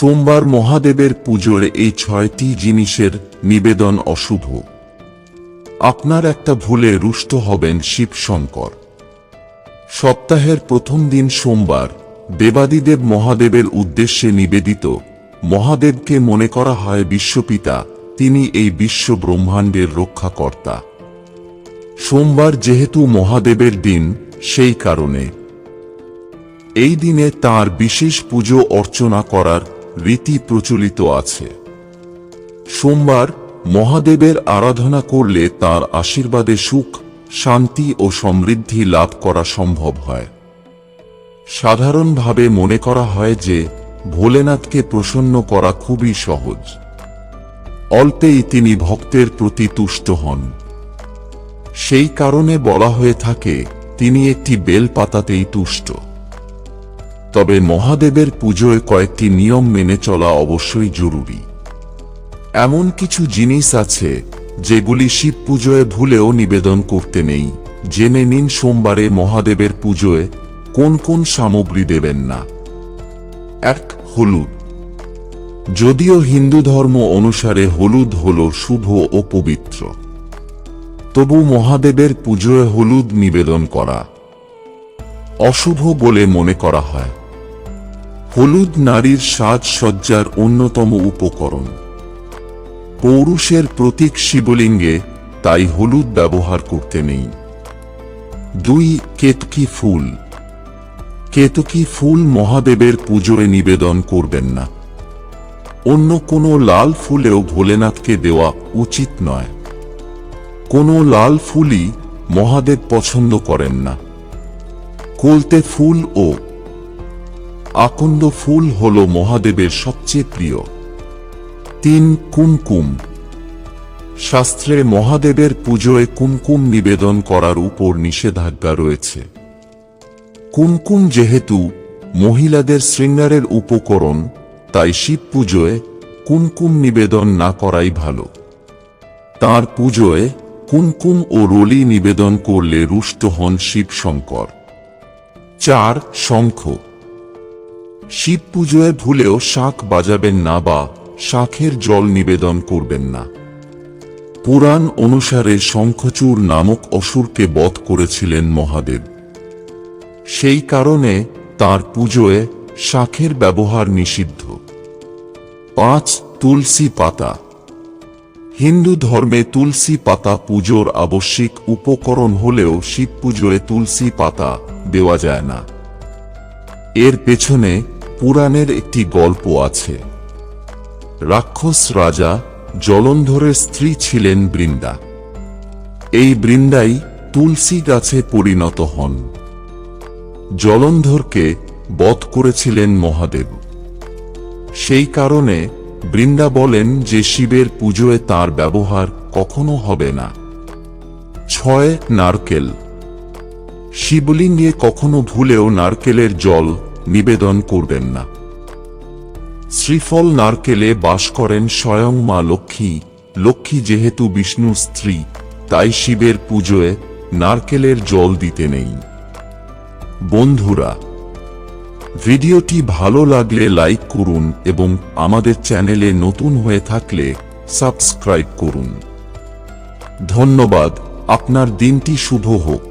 সোমবার মহাদেবের পুজোর এই ছয়টি জিনিসের নিবেদন অশুভ। আপনার একটা ভুলে রুষ্ট হবেন শিব শঙ্কর সপ্তাহের প্রথম দিন সোমবার দেবাদিদেব মহাদেবের উদ্দেশ্যে নিবেদিত মহাদেবকে মনে করা হয় বিশ্বপিতা, তিনি এই বিশ্ব ব্রহ্মাণ্ডের রক্ষাকর্তা। সোমবার যেহেতু মহাদেবের দিন, সেই কারণে। এই দিনে তার বিশেষ পুজো অর্চনা করার রীতি প্রচলিত আছে। সোমবার মহাদেবের আরাধনা করলে তার আশীর্বাদে সুখ, শান্তি ও সমৃদ্ধি লাভ করা সম্ভব হয়। সাধারণভাবে মনে করা হয় যে ভোলেনাথকে প্রসন্ন করা খুবই সহজ। অল্পেই তিনি ভক্তের প্রতি তুষ্ট হন। সেই কারণে বলা হয়ে থাকে, তিনি একটি বেলপাতাতেই তুষ্ট। তবে মহাদেবের পুজোয় কয়েকটি নিয়ম মেনে চলা অবশ্যই জরুরি। এমন কিছু জিনিস আছে, যেগুলি শিব পুজোয় ভুলেও নিবেদন করতে নেই। জেনে নিন সোমবারে মহাদেবের পুজোয় কোন কোন সামগ্রী দেবেন না। এক, হলুদ। যদিও হিন্দু ধর্ম অনুসারে হলুদ হল শুভ ও পবিত্র। তবু মহাদেবের পুজোয় হলুদ নিবেদন করা অশুভ বলে মনে করা হয়। হলুদ নারীর সাজসজ্জার অন্যতম উপকরণ। পৌরুষের প্রতীক শিবলিঙ্গে তাই হলুদ ব্যবহার করতে নেই। দুই, কেতকি ফুল। কেতকি ফুল মহাদেবের পুজোয় নিবেদন করবেন না। অন্য কোনো লাল ফুলেও ভোলেনাথকে দেওয়া উচিত নয়। কোনো লাল ফুলই মহাদেব পছন্দ করেন না। কলতে ফুল ও আকন্দ ফুল হল মহাদেবের সবচেয়ে প্রিয়। তিন, কুমকুম। শাস্ত্রে মহাদেবের পুজোয় কুমকুম নিবেদন করার উপর নিষেধাজ্ঞা রয়েছে। কুমকুম যেহেতু মহিলাদের শৃঙ্গারের উপকরণ, তাই শিব পুজোয় কুমকুম নিবেদন না করাই ভালো। তার পুজোয় কুমকুম ও রলি নিবেদন করলে রুষ্ট হন শিব শঙ্কর চার, শঙ্খ। শিব পুজোয় ভুলেও শাঁখ বাজাবেন না বা শাঁখের জল নিবেদন করবেন না। পুরাণ অনুসারে শঙ্খচূড় নামক অসুরকে বধ করেছিলেন মহাদেব। সেই কারণে তার পুজোয় শাঁখের ব্যবহার নিষিদ্ধ। পাঁচ তুলসী পাতা। হিন্দু ধর্মে তুলসী পাতা পুজোর আবশ্যিক উপকরণ হলেও শিব পুজোয় তুলসী পাতা দেওয়া যায় না। এর পেছনে পুরাণের একটি গল্প আছে। রাক্ষস রাজা জলন্ধরের স্ত্রী ছিলেন বৃন্দা। এই বৃন্দাই তুলসী গাছে পরিণত হন। জলন্ধরকে বধ করেছিলেন মহাদেব। সেই কারণে বৃন্দা বলেন যে শিবের পুজোয় তার ব্যবহার কখনো হবে না। ছয় নারকেল। শিবলিঙ্গে কখনো ভুলেও নারকেলের জল নিবেদন করবেন না। শ্রীফল নারকেলে বাস করেন স্বয়ং মা লক্ষ্মী। লক্ষ্মী যেহেতু বিষ্ণু স্ত্রী, তাই শিবের পুজোয় নারকেলের জল দিতে নেই। বন্ধুরা, ভিডিওটি ভালো লাগলে লাইক করুন এবং আমাদের চ্যানেলে নতুন হয়ে থাকলে সাবস্ক্রাইব করুন। ধন্যবাদ, আপনার দিনটি শুভ হোক।